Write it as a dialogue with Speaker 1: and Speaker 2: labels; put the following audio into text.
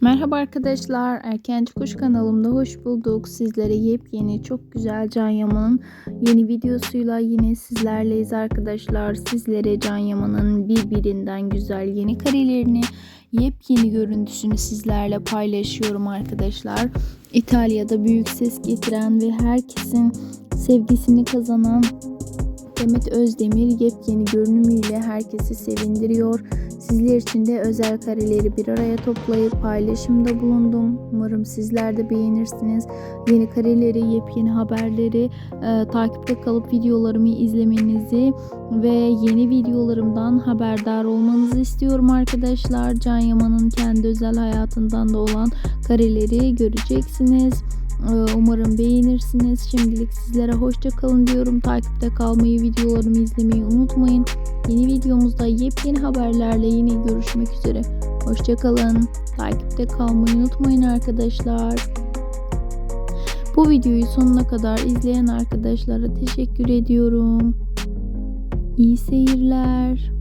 Speaker 1: Merhaba arkadaşlar, Erkenci Kuş kanalımda hoş bulduk. Sizlere yepyeni, çok güzel Can Yaman'ın yeni videosuyla yine sizlerleyiz arkadaşlar. Sizlere Can Yaman'ın birbirinden güzel yeni karelerini, yepyeni görüntüsünü sizlerle paylaşıyorum arkadaşlar. İtalya'da büyük ses getiren ve herkesin sevgisini kazanan Demet Özdemir yepyeni görünümüyle herkesi sevindiriyor. Sizler için de özel kareleri bir araya toplayıp paylaşımda bulundum. Umarım sizler de beğenirsiniz. Yeni kareleri, yepyeni haberleri e, takipte kalıp videolarımı izlemenizi ve yeni videolarımdan haberdar olmanızı istiyorum arkadaşlar. Can Yaman'ın kendi özel hayatından da olan kareleri göreceksiniz. Ee, Umarım beğenirsiniz. Şimdilik sizlere hoşça kalın diyorum. Takipte kalmayı, videolarımı izlemeyi unutmayın. Yeni videomuzda yepyeni haberlerle yine görüşmek üzere. Hoşça kalın. Takipte kalmayı unutmayın arkadaşlar. Bu videoyu sonuna kadar izleyen arkadaşlara teşekkür ediyorum. İyi seyirler.